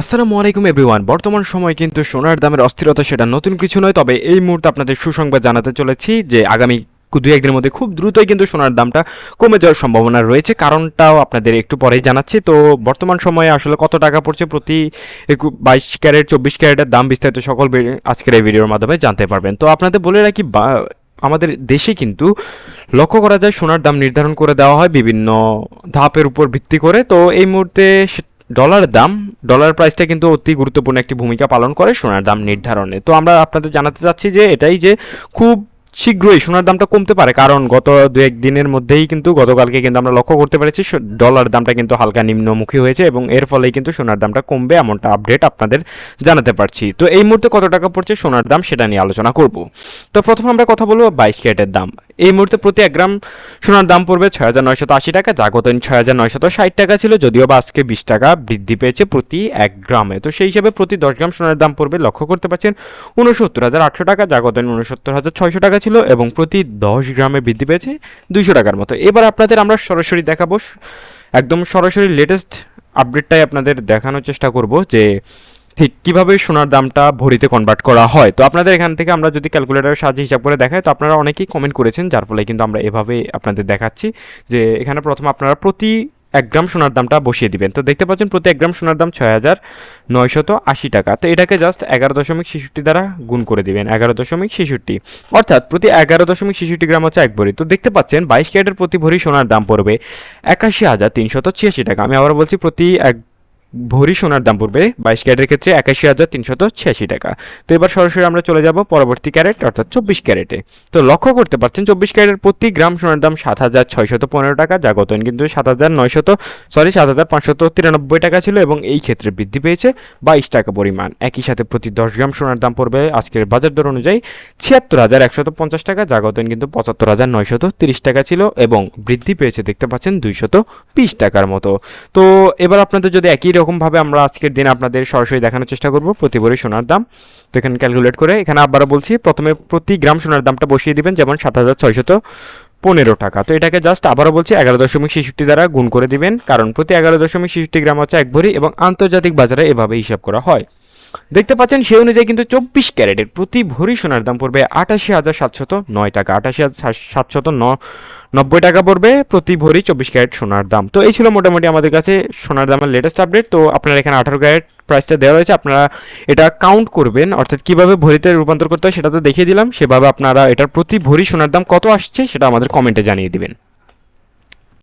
আসসালামু আলাইকুম এভরিওয়ান। বর্তমান সময় কিন্তু সোনার দামের অস্থিরতা সেটা নতুন কিছু নয়, তবে এই মুহূর্তে আপনাদের সুসংবাদ জানাতে চলেছি যে আগামী দু একদিনের মধ্যে খুব দ্রুতই কিন্তু সোনার দামটা কমে যাওয়ার সম্ভাবনা রয়েছে। কারণটাও আপনাদের একটু পরেই জানাচ্ছি। তো বর্তমান সময়ে আসলে কত টাকা পড়ছে প্রতি বাইশ ক্যারেট, চব্বিশ ক্যারেটের দাম বিস্তারিত সকল আজকের এই ভিডিওর মাধ্যমে জানতে পারবেন। তো আপনাদের বলে রাখি আমাদের দেশে কিন্তু লক্ষ্য করা যায় সোনার দাম নির্ধারণ করে দেওয়া হয় বিভিন্ন ধাপের উপর ভিত্তি করে। তো এই মুহূর্তে ডলারের দাম ডলার প্রাইসটা কিন্তু অতি গুরুত্বপূর্ণ একটি ভূমিকা পালন করে সোনার দাম নির্ধারণে। তো আমরা আপনাদের জানাতে চাচ্ছি যে এটাই যে খুব শীঘ্রই সোনার দামটা কমতে পারে, কারণ গত দু এক দিনের মধ্যেই কিন্তু গতকালকে কিন্তু আমরা লক্ষ্য করতে পেরেছি ডলার দামটা কিন্তু হালকা নিম্নমুখী হয়েছে এবং এর ফলেই কিন্তু সোনার দামটা কমবে এমনটা আপডেট আপনাদের জানাতে পারছি। তো এই মুহূর্তে কত টাকা পড়ছে সোনার দাম সেটা নিয়ে আলোচনা করব। তো প্রথমে আমরা কথা বলব বাইশ ক্যারেটের দাম। এই মুহূর্তে প্রতি এক গ্রাম সোনার দাম পড়বে ছয় হাজার নয়শত আশি টাকা যা গত ছয় হাজার নয়শত ষাট টাকা ছিল, যদিও বা আজকে বিশ টাকা বৃদ্ধি পেয়েছে প্রতি এক গ্রামে। তো সেই হিসাবে প্রতি দশ গ্রাম সোনার দাম পড়বে, লক্ষ্য করতে পারছেন উনসত্তর হাজার আটশো টাকা যা গত উনসত্তর হাজার ছয়শো টাকা ছিল এবং প্রতি দশ গ্রামে বৃদ্ধি পেয়েছে দুইশো টাকার মতো। এবার আপনাদের আমরা সরাসরি দেখাবো, একদম সরাসরি লেটেস্ট আপডেটটাই আপনাদের দেখানোর চেষ্টা করব যে ঠিক, কীভাবে সোনার দামটা ভরিতে কনভার্ট করা হয়? তো আপনাদের এখান থেকে আমরা যদি ক্যালকুলেটরের সাহায্যে হিসাব করে দেখাই, তো আপনারা অনেকেই কমেন্ট করেছেন, যার ফলে কিন্তু আমরা এভাবে আপনাদের দেখাচ্ছি যে এখানে প্রথম আপনারা প্রতি এক গ্রাম সোনার দামটা বসিয়ে দিবেন। তো দেখতে পাচ্ছেন প্রতি এক গ্রাম সোনার দাম ছয় হাজার নয়শত আশি টাকা। তো এটাকে জাস্ট এগারো দশমিক ছেষট্টি দ্বারা গুণ করে দিবেন, এগারো দশমিক ছেষট্টি। অর্থাৎ প্রতি এগারো দশমিক ছেষট্টি গ্রাম হচ্ছে এক ভরি। তো দেখতে পাচ্ছেন বাইশ ক্যারেটের প্রতি ভরি সোনার দাম পড়বে একাশি হাজার তিনশত ছিয়াশি টাকা। আমি আবার বলছি প্রতি এক ভরি সোনার দাম পড়বে বাইশ ক্যারেটের ক্ষেত্রে একাশি হাজার তিনশত ছিয়াশি টাকা। তো এবার সরাসরি আমরা চলে যাব পরবর্তী ক্যারেট, অর্থাৎ চব্বিশ ক্যারেটে। তো লক্ষ্য করতে পারছেন, চব্বিশ ক্যারেটের প্রতি গ্রাম সোনার দাম সাত হাজার ছয়শত পনেরো টাকা, যা গত কিন্তু সাত হাজার নয়শত সরি সাত হাজার পাঁচশত তিরানব্বই টাকা ছিল এবং এই ক্ষেত্রে বৃদ্ধি পেয়েছে বাইশ টাকা পরিমাণ। একই সাথে প্রতি দশ গ্রাম সোনার দাম পড়বে আজকের বাজার দর অনুযায়ী ছিয়াত্তর হাজার একশত পঞ্চাশ টাকা, যা গত কিন্তু পঁচাত্তর হাজার নয়শত তিরিশ টাকা ছিল এবং বৃদ্ধি পেয়েছে, দেখতে পাচ্ছেন, দুইশত বিশ টাকার মতো। তো এবার আপনাদের যদি একই রকমভাবে আমরা আজকের দিন আপনাদের সরাসরি দেখানোর চেষ্টা করব? প্রতি ভরি সোনার দাম। তো এখানে ক্যালকুলেট করে এখানে আবারও বলছি, প্রথমে প্রতি গ্রাম সোনার দামটা বসিয়ে দিবেন, যেমন সাত হাজার ছয়শত পনেরো টাকা। তো এটাকে জাস্ট আবারও বলছি, এগারো দশমিক ছেষট্টি দ্বারা গুণ করে দিবেন, কারণ প্রতি এগারো দশমিক ছেষট্টি গ্রাম হচ্ছে এক ভরি এবং আন্তর্জাতিক বাজারে এভাবে হিসাব করা হয়। দেখতে পাচ্ছেন, সেই অনুযায়ী কিন্তু চব্বিশ ক্যারেটের প্রতি ভরি সোনার দাম পড়বে আটাশি হাজার সাতশত নয় টাকা। আটাশি হাজার সাতশত নব্বই টাকা পড়বে প্রতি ভরি চব্বিশ ক্যারেট সোনার দাম। তো এই ছিল মোটামুটি আমাদের কাছে সোনার দামের লেটেস্ট আপডেট তো আপনারা এখানে আঠারো ক্যারেট প্রাইসটা দেওয়া রয়েছে। আপনারা এটা কাউন্ট করবেন, অর্থাৎ কীভাবে ভরিতে রূপান্তর করতে হয় সেটা তো দেখিয়ে দিলাম। সেভাবে আপনারা এটার প্রতি ভরি সোনার দাম কত আসছে সেটা আমাদের কমেন্টে জানিয়ে দিবেন।